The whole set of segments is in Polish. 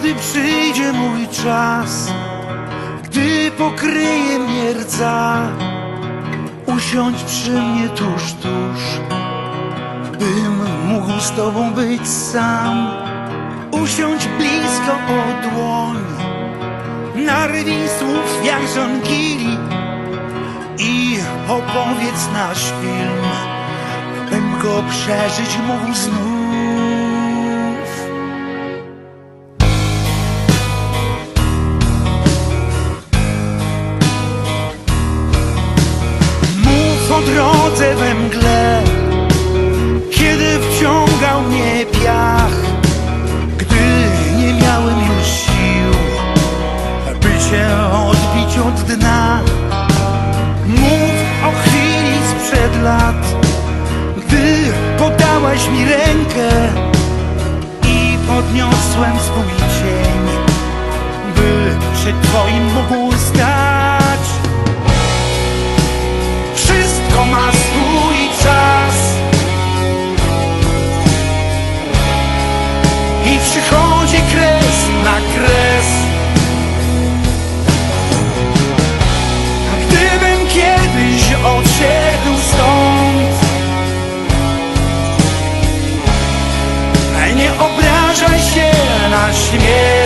Gdy przyjdzie mój czas, gdy pokryje mnie rdza, usiądź przy mnie tuż, tuż, bym mógł z tobą być sam. Usiądź blisko o dłoń, narwij słów jak żonkili i opowiedz nasz film, bym go przeżyć mógł znów. Mów o drodze we mgle, kiedy wciągał mnie piach, gdy nie miałem już sił, by cię odbić od dna. Mów o chwili sprzed lat, gdy podałaś mi rękę i podniosłem swój cień, by przed twoim mógł. i przychodzi kres na kres. Gdybym kiedyś odszedł stąd, nie obrażaj się na śmierć.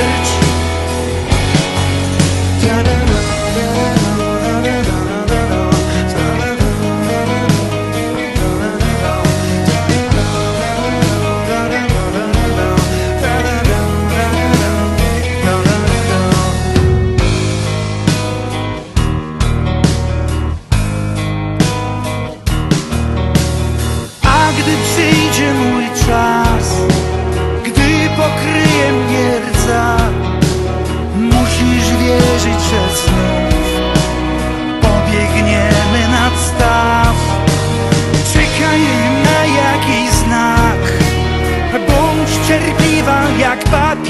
jak papier.